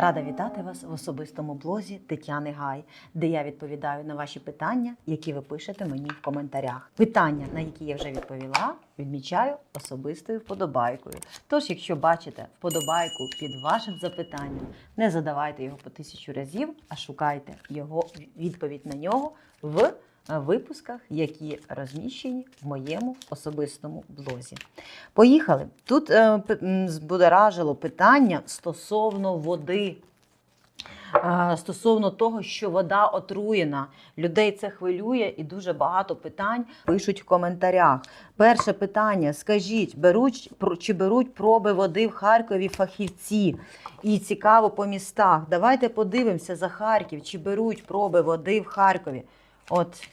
Рада вітати вас в особистому блозі Тетяни Гай, де я відповідаю на ваші питання, які ви пишете мені в коментарях. Питання, на які я вже відповіла, відмічаю особистою вподобайкою. Тож, якщо бачите вподобайку під вашим запитанням, не задавайте його по тисячу разів, а шукайте його відповідь на нього в випусках, які розміщені в моєму особистому блозі. Поїхали. Тут е, збудоражило питання стосовно води. Е, Стосовно того, що вода отруєна, людей це хвилює і дуже багато питань пишуть в коментарях. Перше питання: скажіть, беруть чи беруть проби води в Харкові фахівці? І цікаво по містах. Давайте подивимося за Харків, чи беруть проби води в Харкові. От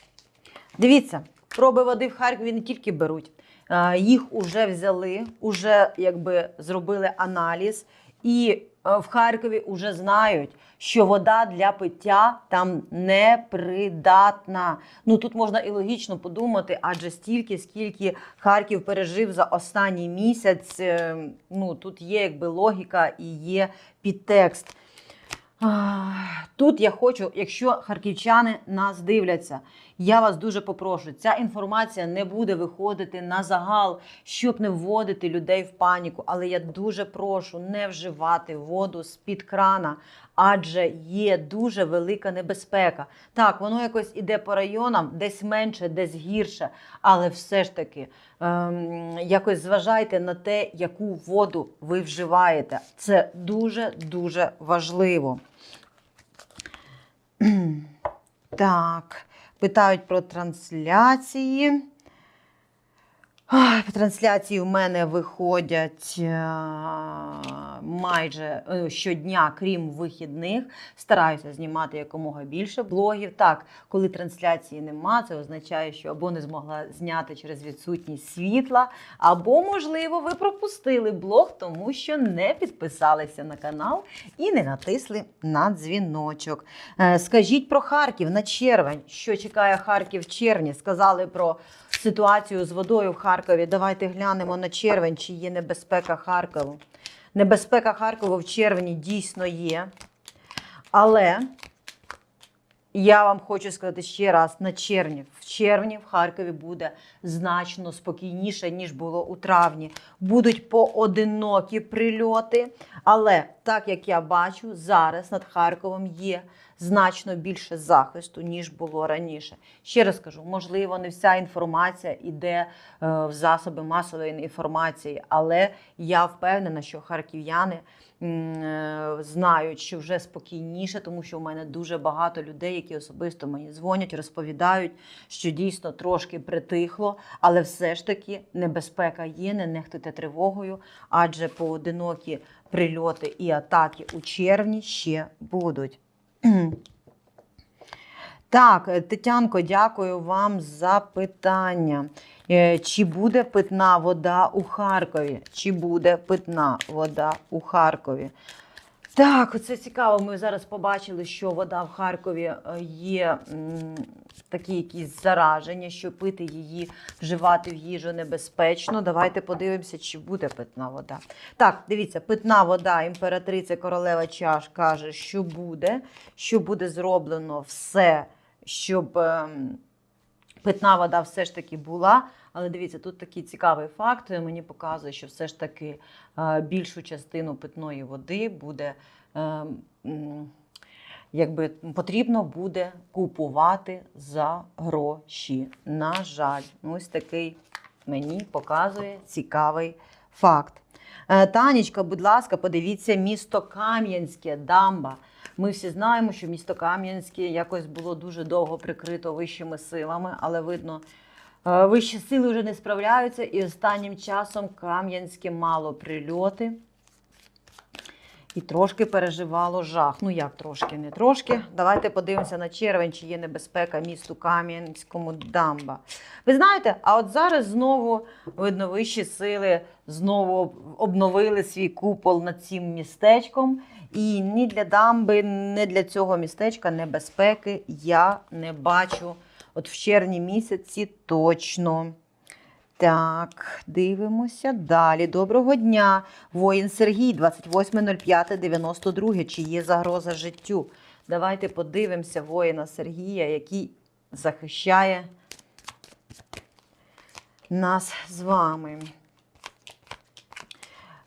Дивіться, проби води в Харкові не тільки беруть, їх уже взяли, уже якби зробили аналіз, і е, в Харкові вже знають, що вода для пиття там непридатна. Ну тут можна і логічно подумати, адже стільки, скільки Харків пережив за останній місяць. е, Ну тут є якби логіка і є підтекст. Тут я хочу, якщо харківчани нас дивляться, я вас дуже попрошу, ця інформація не буде виходити на загал, щоб не вводити людей в паніку. Але я дуже прошу не вживати воду з-під крана, адже є дуже велика небезпека. Так, воно якось іде по районам, десь менше, десь гірше, але все ж таки ем, якось зважайте на те, яку воду ви вживаєте. Це дуже дуже важливо. Так, питають про трансляції. Ой, Трансляції в мене виходять е, майже е, щодня, крім вихідних. Стараюся знімати якомога більше блогів. Так, коли трансляції нема, це означає, що або не змогла зняти через відсутність світла, або, можливо, ви пропустили блог, тому що не підписалися на канал і не натисли на дзвіночок. Е, Скажіть про Харків на червень. Що чекає Харків в червні? Сказали про ситуацію з водою в Харкові. Давайте глянемо на червень, чи є небезпека Харкову. Небезпека Харкову в червні дійсно є. Але я вам хочу сказати ще раз: на червні. В червні в Харкові буде значно спокійніше, ніж було у травні. Будуть поодинокі прильоти. Але так як я бачу, зараз над Харковом є значно більше захисту, ніж було раніше. Ще раз кажу, можливо, не вся інформація йде е, в засоби масової інформації, але я впевнена, що харків'яни е, знають, що вже спокійніше, тому що в мене дуже багато людей, які особисто мені дзвонять, розповідають, що дійсно трошки притихло, але все ж таки небезпека є, не нехтуйте тривогою, адже поодинокі прильоти і атаки у червні ще будуть. Так, е, Тетянко, дякую вам за питання. Е, Чи буде питна вода у Харкові? Чи буде питна вода у Харкові? Так, оце цікаво. Ми зараз побачили, що вода в Харкові е, є м, такі якісь зараження, що пити її, вживати в їжу небезпечно. Давайте подивимося, чи буде питна вода. Так, дивіться, питна вода, імператриця королева чаш каже, що буде, що буде зроблено все, щоб ем, питна вода все ж таки була. Але дивіться, тут такий цікавий факт. Мені показує, що все ж таки е, більшу частину питної води буде. е, Якби потрібно буде купувати за гроші. На жаль, ось такий мені показує цікавий факт. Е, Танечка, будь ласка, подивіться місто Кам'янське, дамба. Ми всі знаємо, що місто Кам'янське якось було дуже довго прикрито вищими силами, але видно, е, вищі сили вже не справляються, і останнім часом Кам'янське мало прильоти. І трошки переживало жах. Ну як трошки, не трошки. Давайте подивимося на червень, чи є небезпека місту Кам'янському дамба. Ви знаєте, а от зараз знову видно вищі сили знову обновили свій купол над цим містечком. І ні для дамби, ні для цього містечка небезпеки я не бачу. От в червні місяці точно. Так, дивимося далі. Доброго дня. Воїн Сергій, 28.05.92. Чи є загроза життю? Давайте подивимося воїна Сергія, який захищає нас з вами.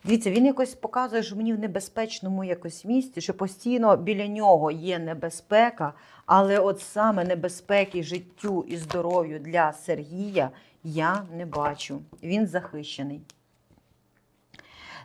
Дивіться, він якось показує, що мені в небезпечному якось місці, що постійно біля нього є небезпека, але от саме небезпеки життю і здоров'ю для Сергія я не бачу. Він захищений.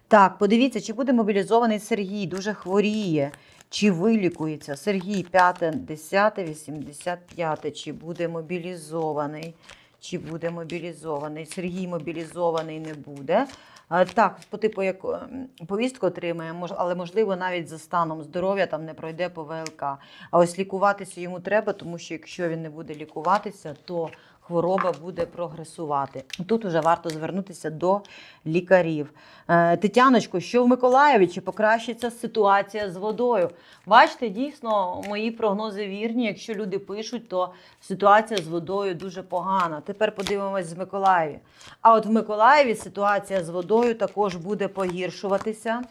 Так, подивіться, чи буде мобілізований Сергій, дуже хворіє, чи вилікується. Сергій 5, 10, 85, чи буде мобілізований, чи буде мобілізований. Сергій мобілізований не буде. А, Так, по типу як ем, повістку отримає, але можливо навіть за станом здоров'я там не пройде по ВЛК. А ось лікуватися йому треба, тому що якщо він не буде лікуватися, то хвороба буде прогресувати. Тут вже варто звернутися до лікарів. Е, Тетяночко, що в Миколаєві? Чи покращиться ситуація з водою? Бачите, дійсно, мої прогнози вірні. Якщо люди пишуть, то ситуація з водою дуже погана. Тепер подивимось з Миколаєві. А от в Миколаєві ситуація з водою також буде погіршуватися,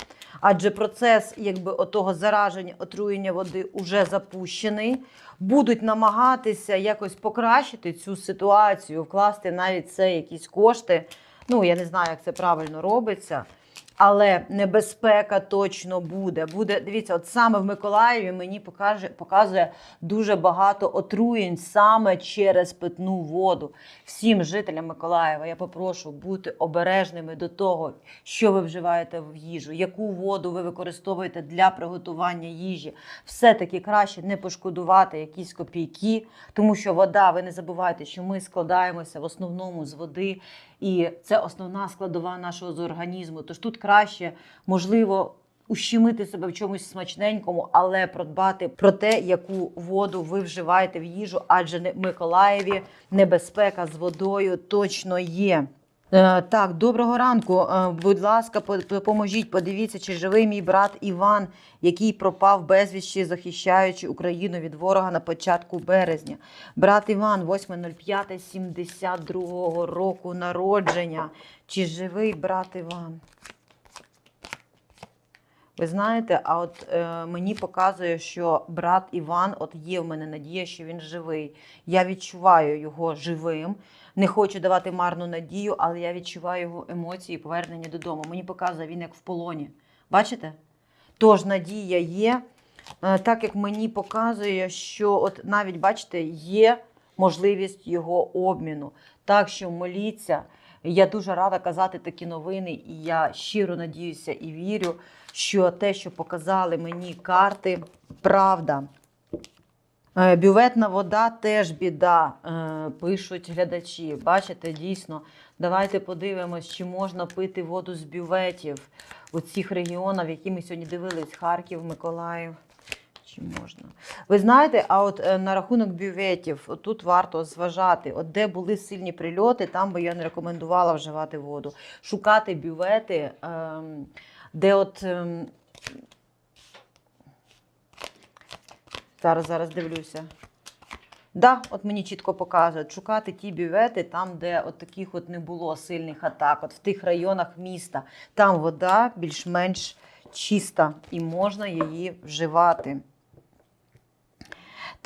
адже процес якби отого зараження, отруєння води уже запущений. Будуть намагатися якось покращити цю ситуацію, вкласти навіть це якісь кошти. Ну, я не знаю, як це правильно робиться. Але небезпека точно буде. Буде дивіться, от саме в Миколаєві мені покаже, показує дуже багато отруєнь саме через питну воду. Всім жителям Миколаєва я попрошу бути обережними до того, що ви вживаєте в їжу, яку воду ви використовуєте для приготування їжі. Все-таки краще не пошкодувати якісь копійки, тому що вода, ви не забувайте, що ми складаємося в основному з води, і це основна складова нашого з організму. Тож тут краще, можливо, ущемити себе в чомусь смачненькому, але продбати про те, яку воду ви вживаєте в їжу, адже в Миколаєві небезпека з водою точно є. Е, Так, доброго ранку. Е, Будь ласка, по- допоможіть, подивіться, чи живий мій брат Іван, який пропав безвіщі, захищаючи Україну від ворога на початку березня. Брат Іван, 8.05.72 року народження. Чи живий брат Іван? Ви знаєте, а от е, мені показує, що брат Іван, от є в мене надія, що він живий. Я відчуваю його живим. Не хочу давати марну надію, але я відчуваю його емоції повернення додому. Мені показує він як в полоні. Бачите? Тож надія є. Е, Так як мені показує, що от навіть бачите, є можливість його обміну. Так що моліться. Я дуже рада казати такі новини, і я щиро надіюся і вірю, що те, що показали мені карти, правда. Е, Бюветна вода теж біда, е, пишуть глядачі. Бачите, дійсно, давайте подивимось, чи можна пити воду з бюветів у цих регіонах, які ми сьогодні дивились: Харків, Миколаїв. Чи можна? Ви знаєте, а от е, на рахунок бюветів, тут варто зважати, от де були сильні прильоти, там би я не рекомендувала вживати воду. Шукати бювети, ем, де от. ем, Зараз, зараз дивлюся. Да, от мені чітко показують, шукати ті бювети там, де от таких от не було сильних атак, от в тих районах міста. Там вода більш-менш чиста і можна її вживати.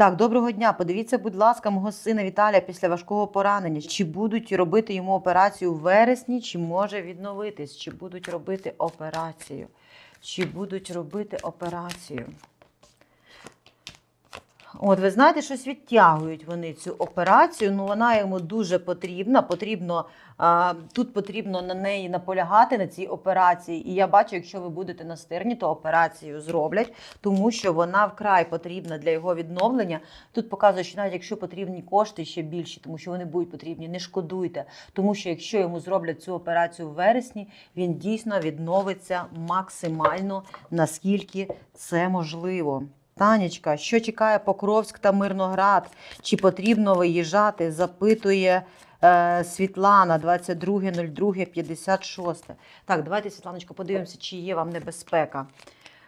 Так, доброго дня. Подивіться, будь ласка, мого сина Віталія після важкого поранення. Чи будуть робити йому операцію в вересні, чи може відновитись? Чи будуть робити операцію? Чи будуть робити операцію? От, ви знаєте, щось відтягують вони цю операцію. Ну вона йому дуже потрібна. Потрібно а, тут потрібно на неї наполягати на цій операції. І я бачу, якщо ви будете настирні, то операцію зроблять, тому що вона вкрай потрібна для його відновлення. Тут показує, що навіть якщо потрібні кошти ще більші, тому що вони будуть потрібні, не шкодуйте. Тому що якщо йому зроблять цю операцію в вересні, він дійсно відновиться максимально наскільки це можливо. Танечка, що чекає Покровськ та Мирноград? Чи потрібно виїжджати? Запитує е, Світлана 22.02.56. Так, давайте, Світланочко, подивимося, чи є вам небезпека.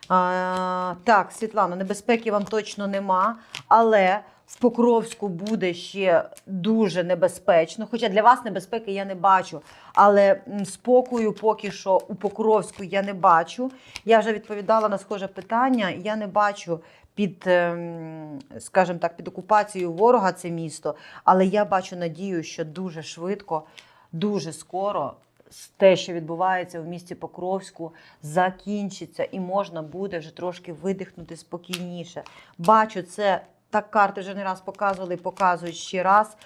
А, так, Світлано, небезпеки вам точно нема, але в Покровську буде ще дуже небезпечно. Хоча для вас небезпеки я не бачу. Але спокою поки що у Покровську я не бачу. Я вже відповідала на схоже питання. Я не бачу під, ем, скажімо так, під окупацією ворога це місто. Але я бачу надію, що дуже швидко, дуже скоро те, що відбувається в місті Покровську, закінчиться і можна буде вже трошки видихнути спокійніше. Бачу це. Так карти вже не раз показували, показують ще раз.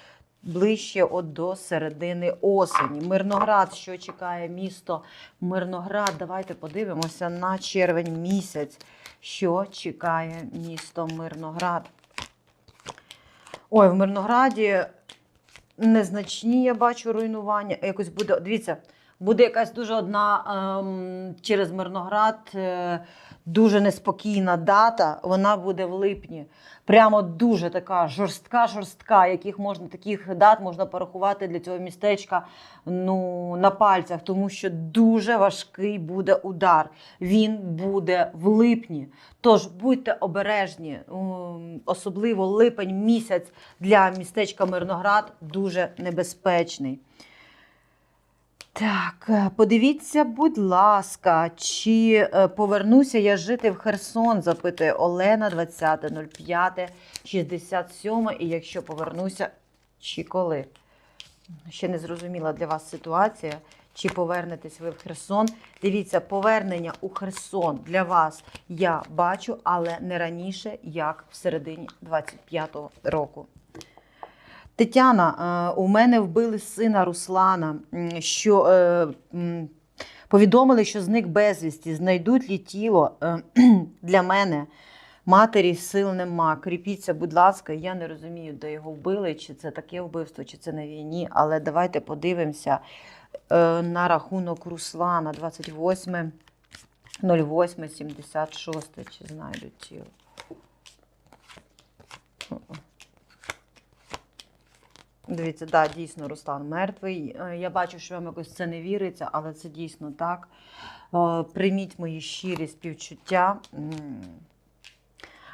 Ближче от до середини осені. Мирноград, що чекає місто Мирноград. Давайте подивимося на червень місяць, що чекає місто Мирноград. Ой, в Мирнограді незначні, я бачу, руйнування. Якось буде, дивіться, буде якась дуже одна ем, через Мирноград е, дуже неспокійна дата. Вона буде в липні. Прямо дуже така жорстка, жорстка, яких можна таких дат можна порахувати для цього містечка ну, на пальцях, тому що дуже важкий буде удар. Він буде в липні. Тож будьте обережні, особливо липень місяць для містечка Мирноград дуже небезпечний. Так, е, подивіться, будь ласка, чи е, повернуся я жити в Херсон, запитує Олена 20.05.67. І якщо повернуся, чи коли? Ще не зрозуміла для вас ситуація. Чи повернетесь ви в Херсон? Дивіться, повернення у Херсон для вас я бачу, але не раніше, як в середині 25-го року. Тетяна, е, у мене вбили сина Руслана, що е, повідомили, що зник безвісті. Знайдуть лі тіло Е, для мене. Матері сил нема. Кріпіться, будь ласка, я не розумію, де його вбили, чи це таке вбивство, чи це на війні. Але давайте подивимося на рахунок Руслана 28 08 76, чи знайдуть тіло. Дивіться, да, дійсно, Руслан мертвий. Е, Я бачу, що вам якось це не віриться, але це дійсно так. Е, Прийміть мої щирі співчуття.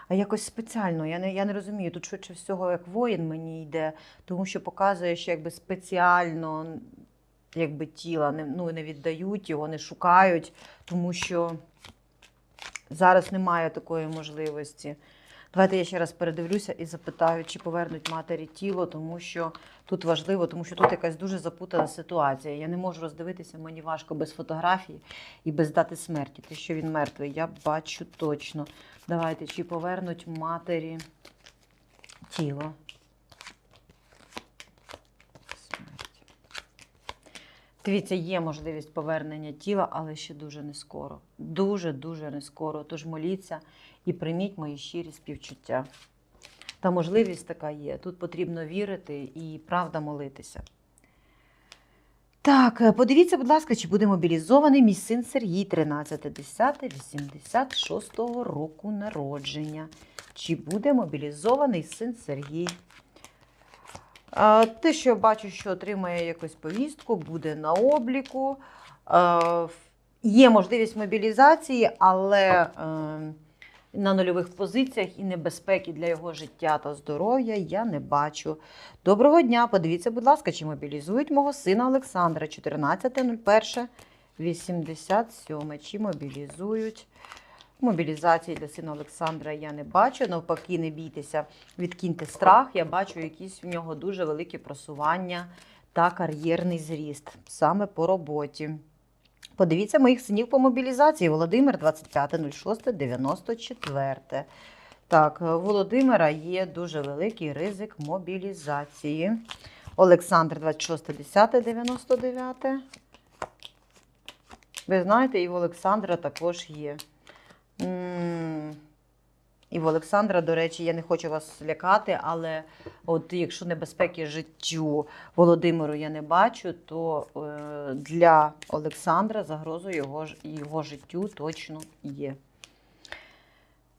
А якось спеціально, я не, я не розумію. Тут швидше всього, як воїн мені йде, тому що показує, що якби спеціально якби тіла не, ну, не віддають, його не шукають, тому що зараз немає такої можливості. Давайте я ще раз передивлюся і запитаю, чи повернуть матері тіло, тому що тут важливо, тому що тут якась дуже запутана ситуація. Я не можу роздивитися, мені важко без фотографії і без дати смерті. Те, що він мертвий, я бачу точно. Давайте, чи повернуть матері тіло. Дивіться, є можливість повернення тіла, але ще дуже не скоро. Дуже-дуже не скоро. Тож моліться і прийміть мої щирі співчуття. Та можливість така є. Тут потрібно вірити і правда молитися. Так, е, подивіться, будь ласка, чи буде мобілізований мій син Сергій 13.10.86 року народження. Чи буде мобілізований син Сергій? А, Те, що я бачу, що отримає якусь повістку, буде на обліку. Е, Є можливість мобілізації, але на нульових позиціях і небезпеки для його життя та здоров'я я не бачу. Доброго дня! Подивіться, будь ласка, чи мобілізують мого сина Олександра 14.01.87. Чи мобілізують? Мобілізації для сина Олександра я не бачу. Навпаки, не бійтеся, відкиньте страх. Я бачу якісь в нього дуже велике просування та кар'єрний зріст саме по роботі. Подивіться моїх синів по мобілізації. Володимир 25.06.94. Так, у Володимира є дуже великий ризик мобілізації. Олександр 26.10.99. Ви знаєте, і в Олександра також є. М, І в Олександра, до речі, я не хочу вас лякати, але от якщо небезпеки життю Володимиру я не бачу, то е, для Олександра загрозу його, його життю точно є.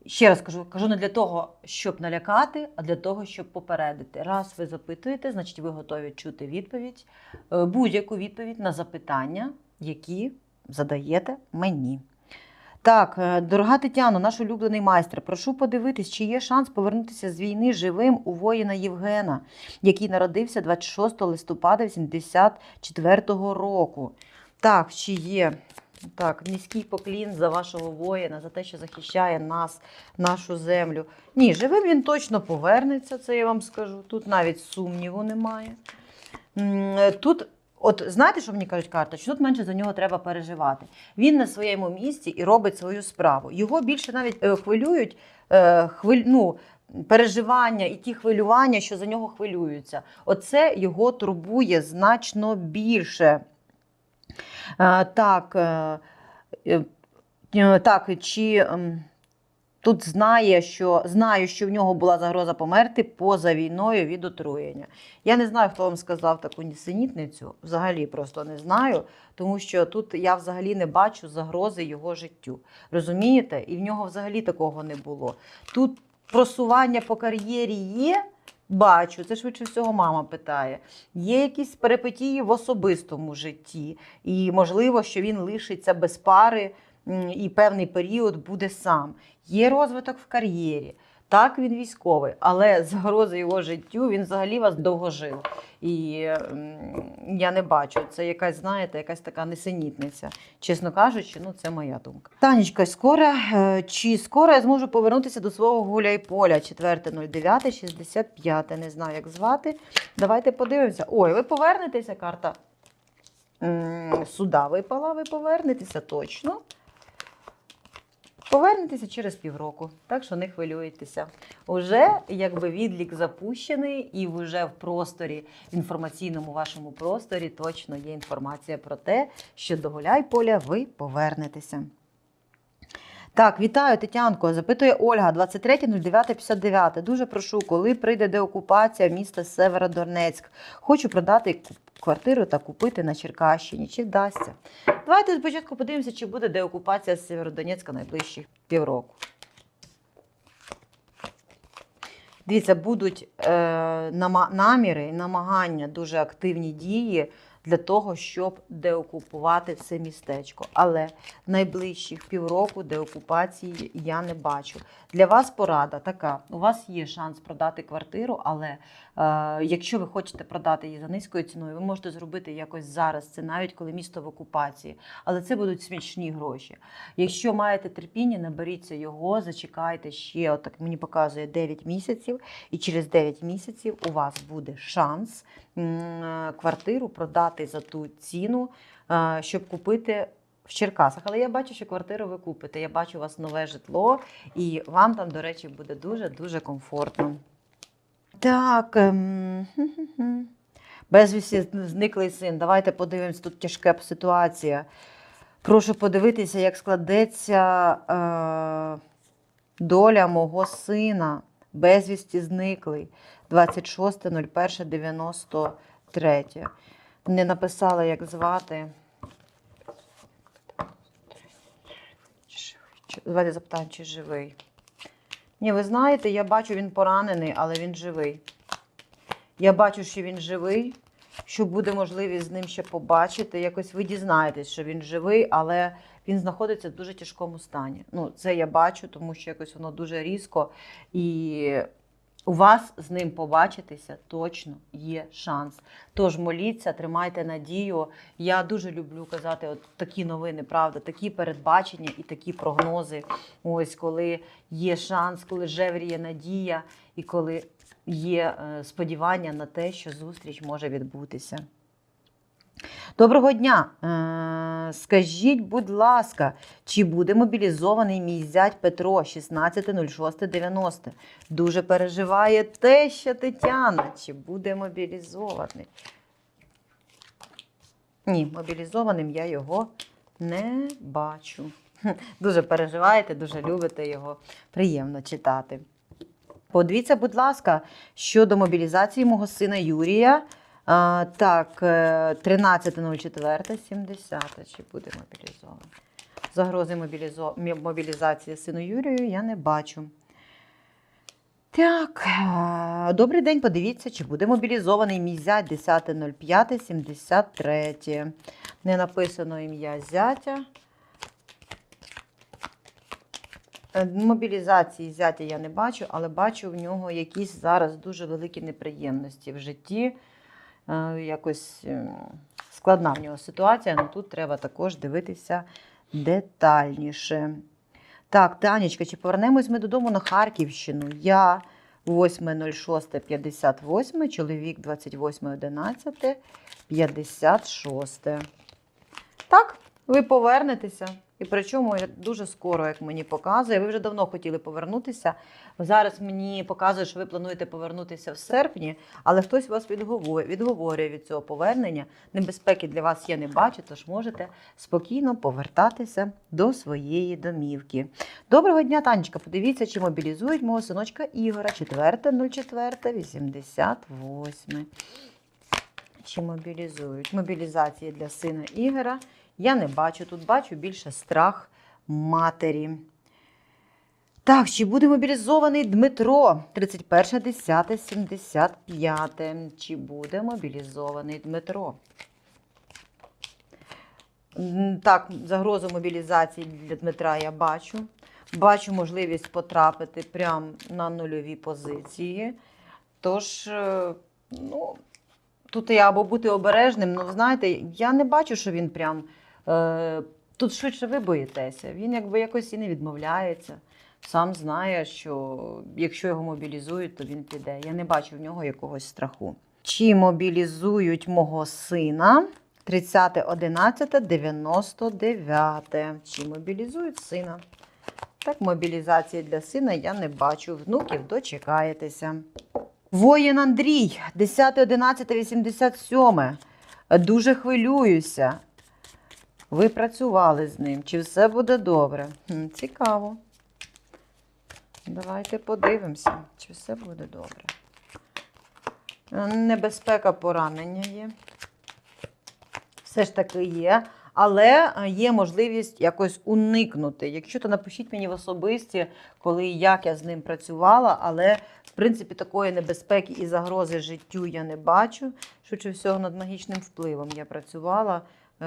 Ще раз кажу, кажу не для того, щоб налякати, а для того, щоб попередити. Раз ви запитуєте, значить ви готові чути відповідь, е, будь-яку відповідь на запитання, які задаєте мені. Так, е, дорога Тетяно, наш улюблений майстер, прошу подивитись, чи є шанс повернутися з війни живим у воїна Євгена, який народився 26 листопада 84-го року. Так, чи є. Так, низький поклін за вашого воїна, за те, що захищає нас, нашу землю. Ні, живим він точно повернеться, це я вам скажу. Тут навіть сумніву немає. Е, Тут, от знаєте, що мені кажуть карта? Що тут менше за нього треба переживати. Він на своєму місці і робить свою справу. Його більше навіть е, хвилюють е, хвиль, ну, переживання і ті хвилювання, що за нього хвилюються. Оце його турбує значно більше. Е, Так, е, е, е, так, чи ем, тут знає, що знаю, що в нього була загроза померти поза війною від отруєння. Я не знаю, хто вам сказав таку нісенітницю. Взагалі просто не знаю, тому що тут я взагалі не бачу загрози його життю. Розумієте? І в нього взагалі такого не було. Тут просування по кар'єрі є. Бачу, це швидше всього мама питає. Є якісь перипетії в особистому житті, і можливо, що він лишиться без пари і певний період буде сам. Є розвиток в кар'єрі. Так, він військовий, але загрози його життю він взагалі вас довго жив. І я не бачу. Це якась, знаєте, якась така несенітниця. Чесно кажучи, ну це моя думка. Танечка, скоро е, чи скоро я зможу повернутися до свого гуля і поля 4.09.65. Не знаю, як звати. Давайте подивимося. Ой, ви повернетеся, карта суда випала, ви повернетеся точно. Повернетеся через півроку, так що не хвилюйтеся. Уже якби відлік запущений, і вже в просторі, інформаційному вашому просторі точно є інформація про те, що до Гуляй поля ви повернетеся. Так, вітаю, Тетянко. Запитує Ольга, 23.09.59. Дуже прошу, коли прийде деокупація міста Северодонецьк. Хочу продати квартиру та купити на Черкащині. Чи вдасться? Давайте спочатку подивимося, чи буде деокупація Северодонецька найближчих півроку. Дивіться, будуть е, наміри, намагання, дуже активні дії для того, щоб деокупувати це містечко. Але найближчих півроку деокупації я не бачу. Для вас порада така: у вас є шанс продати квартиру, але е, якщо ви хочете продати її за низькою ціною, ви можете зробити якось зараз. Це навіть коли місто в окупації. Але це будуть смішні гроші. Якщо маєте терпіння, наберіться його, зачекайте ще, отак мені показує 9 місяців, і через 9 місяців у вас буде шанс квартиру продати за ту ціну, е, щоб купити. В Черкасах, але я бачу, що квартиру ви купите. Я бачу у вас нове житло, і вам там, до речі, буде дуже-дуже комфортно. Так. ем. Безвісті зниклий син. Давайте подивимось, тут тяжка ситуація. Прошу подивитися, як складеться е, доля мого сина. Безвісті зниклий. 26.01.93. Не написала, як звати. Давайте запитаємо, чи живий. Ні, ви знаєте, я бачу, він поранений, але він живий. Я бачу, що він живий, що буде можливість з ним ще побачити. Якось ви дізнаєтесь, що він живий, але він знаходиться в дуже тяжкому стані. Ну, це я бачу, тому що якось воно дуже різко. І у вас з ним побачитися точно є шанс. Тож моліться, тримайте надію. Я дуже люблю казати от такі новини, правда, такі передбачення і такі прогнози. Ось коли є шанс, коли жевріє надія, і коли є е, сподівання на те, що зустріч може відбутися. Доброго дня. Е, Скажіть, будь ласка, чи буде мобілізований мій зять Петро 16.06.90? Дуже переживає теща Тетяна. Чи буде мобілізований? Ні, мобілізованим я його не бачу. Дуже переживаєте, дуже любите його. Приємно читати. Подивіться, будь ласка, щодо мобілізації мого сина Юрія. А, так, е, 13.04.70. Чи буде мобілізований? Загрози мобілізо... мобілізації сину Юрію я не бачу. Так, е, добрий день, подивіться, чи буде мобілізований мій зять 10.05.73. Не написано ім'я зятя. Е, Мобілізації зятя я не бачу, але бачу в нього якісь зараз дуже великі неприємності в житті. Е, Якось ем, складна в нього ситуація, але тут треба також дивитися детальніше. Так, Танечка, чи повернемось ми додому на Харківщину? Я 8.06.58, чоловік 28.11.56. Так, ви повернетеся. І причому дуже скоро, як мені показує. Ви вже давно хотіли повернутися. Зараз мені показує, що ви плануєте повернутися в серпні, але хтось вас відговорює, відговорює від цього повернення. Небезпеки для вас я не бачу, тож можете спокійно повертатися до своєї домівки. Доброго дня, Танечка. Подивіться, чи мобілізують мого синочка Ігора 4.04.88. Чи мобілізують? Мобілізації для сина Ігора я не бачу. Тут бачу більше страх матері. Так, чи буде мобілізований Дмитро? 31.10.75. Чи буде мобілізований Дмитро? Так, загрозу мобілізації для Дмитра я бачу. Бачу можливість потрапити прямо на нульові позиції. Тож, е, ну, тут я або бути обережним, ну, знаєте, я не бачу, що він прям. Е, тут швидше ви боїтеся. Він якби якось і не відмовляється. Сам знає, що якщо його мобілізують, то він піде. Я не бачу в нього якогось страху. Чи мобілізують мого сина 30.11.99? Чи мобілізують сина? Так, мобілізації для сина я не бачу. Внуків дочекаєтеся. Воїн Андрій, 10.11.87. Дуже хвилююся. Ви працювали з ним. Чи все буде добре? Цікаво. Давайте подивимося, чи все буде добре. Е, Небезпека поранення є. Все ж таки є. Але е, є можливість якось уникнути. Якщо то напишіть мені в особисті, коли і як я з ним працювала, але в принципі такої небезпеки і загрози життю я не бачу. Швидше всього над магічним впливом я працювала. Е,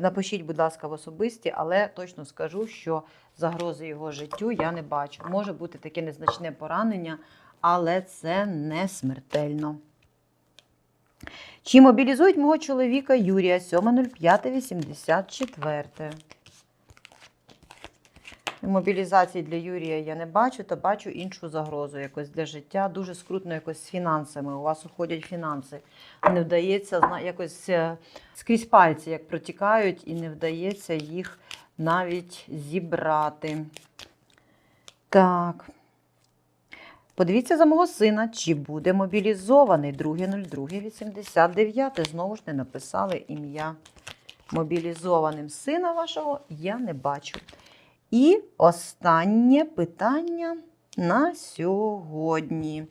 Напишіть, будь ласка, в особисті, але точно скажу, що загрози його життю я не бачу. Може бути таке незначне поранення, але це не смертельно. Чи мобілізують мого чоловіка Юрія 7.05.84? Мобілізації для Юрія я не бачу, та бачу іншу загрозу якось для життя. Дуже скрутно якось з фінансами. У вас уходять фінанси. Не вдається якось е, скрізь пальці, як протікають, і не вдається їх навіть зібрати. Так. Подивіться за мого сина, чи буде мобілізований 2.02.89. Знову ж не написали ім'я. Мобілізованим сина вашого я не бачу. І останнє питання на сьогодні.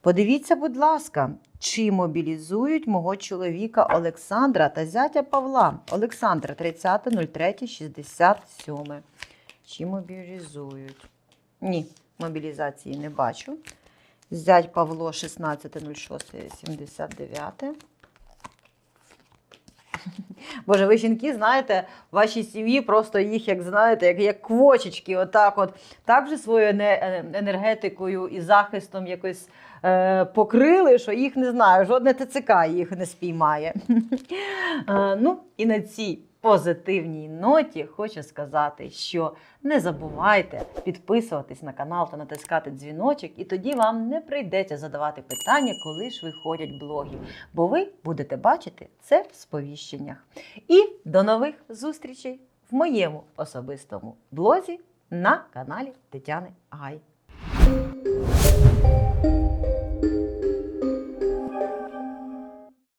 Подивіться, будь ласка, чи мобілізують мого чоловіка Олександра та зятя Павла? Олександра 30.03.67. Чи мобілізують? Ні, мобілізації не бачу. Зять Павло 16.06.79. Боже, ви жінки, знаєте, в вашій сім'ї просто їх, як знаєте, як, як квочечки, отак от так же своєю е, енергетикою і захистом якось е, покрили, що їх не знаю, жодне ТЦК їх не спіймає. Е, ну, і на цій позитивній ноті хочу сказати, що не забувайте підписуватись на канал та натискати дзвіночок, і тоді вам не прийдеться задавати питання, коли ж виходять блоги, бо ви будете бачити це в сповіщеннях. І до нових зустрічей в моєму особистому блозі на каналі Тетяни Гай.